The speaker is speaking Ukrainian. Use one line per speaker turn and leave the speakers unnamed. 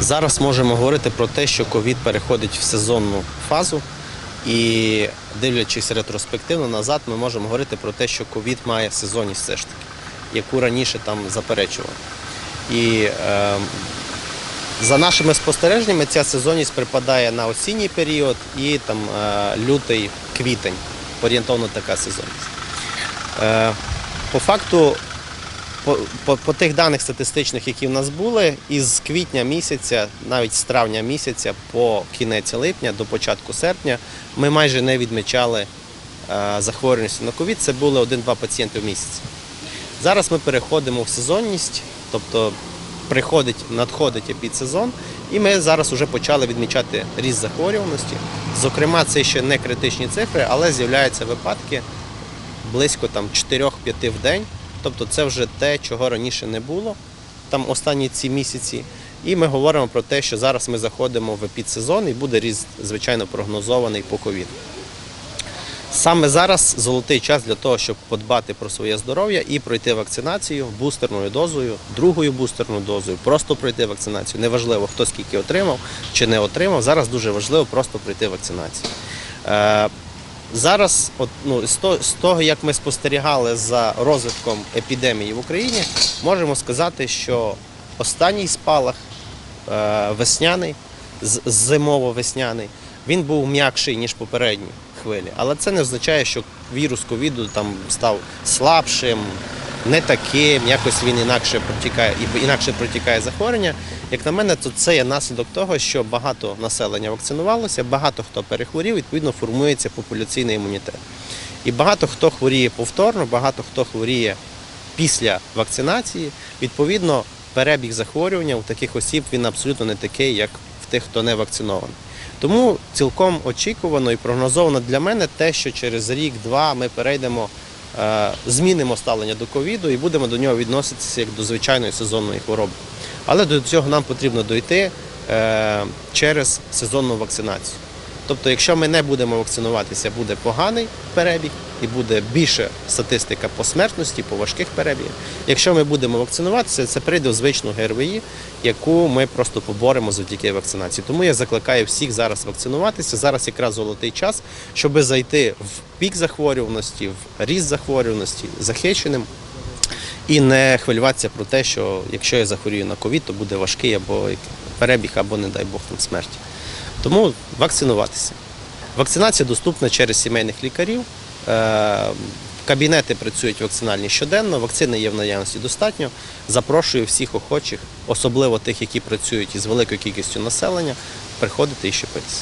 Зараз можемо говорити про те, що ковід переходить в сезонну фазу, і дивлячись ретроспективно назад, ми можемо говорити про те, що ковід має сезонність все ж таки, яку раніше там заперечували. І е, за нашими спостереженнями, ця сезонність припадає на осінній період і там е, лютий, квітень. Орієнтовно така сезонність. Е, по факту, по, по, по тих даних статистичних, які в нас були, із квітня місяця, навіть з травня місяця по кінець липня до початку серпня, ми майже не відмічали е, захворюваності на ковід. Це були один-два пацієнти в місяць. Зараз ми переходимо в сезонність, тобто приходить, надходить епідсезон, і ми зараз вже почали відмічати ріст захворюваності. Зокрема, це ще не критичні цифри, але з'являються випадки близько там 4-5 в день. Тобто це вже те, чого раніше не було там останні ці місяці. І ми говоримо про те, що зараз ми заходимо в епідсезон і буде ріст, звичайно, прогнозований по ковіду. Саме зараз золотий час для того, щоб подбати про своє здоров'я і пройти вакцинацію бустерною дозою, другою бустерною дозою, просто пройти вакцинацію. Неважливо, хто скільки отримав чи не отримав. Зараз дуже важливо просто пройти вакцинацію. Зараз, от, ну, з, того, як ми спостерігали за розвитком епідемії в Україні, можемо сказати, що останній спалах е, весняний, зимово-весняний, він був м'якший, ніж попередні хвилі. Але це не означає, що вірус ковіду став слабшим, не таким, якось він інакше протікає, і інакше протікає захворювання. Як на мене, то це є наслідок того, що багато населення вакцинувалося, багато хто перехворів, відповідно формується популяційний імунітет. І багато хто хворіє повторно, багато хто хворіє після вакцинації. Відповідно, перебіг захворювання у таких осіб він абсолютно не такий, як в тих, хто не вакцинований. Тому цілком очікувано і прогнозовано для мене те, що через рік-два ми перейдемо, змінимо ставлення до ковіду і будемо до нього відноситися як до звичайної сезонної хвороби. Але до цього нам потрібно дойти е, через сезонну вакцинацію. Тобто, якщо ми не будемо вакцинуватися, буде поганий перебіг і буде більше статистика по смертності, по важких перебігах. Якщо ми будемо вакцинуватися, це прийде в звичну ГРВІ, яку ми просто поборемо завдяки вакцинації. Тому я закликаю всіх зараз вакцинуватися. Зараз якраз золотий час, щоб зайти в пік захворюваності, в ріст захворюваності захищеним. І не хвилюватися про те, що якщо я захворію на ковід, то буде важкий або перебіг, або, не дай Бог, там смерті. Тому вакцинуватися. Вакцинація доступна через сімейних лікарів. Е, Кабінети працюють вакцинальні щоденно, вакцини є в наявності достатньо. Запрошую всіх охочих, особливо тих, які працюють із великою кількістю населення, приходити і щепитися.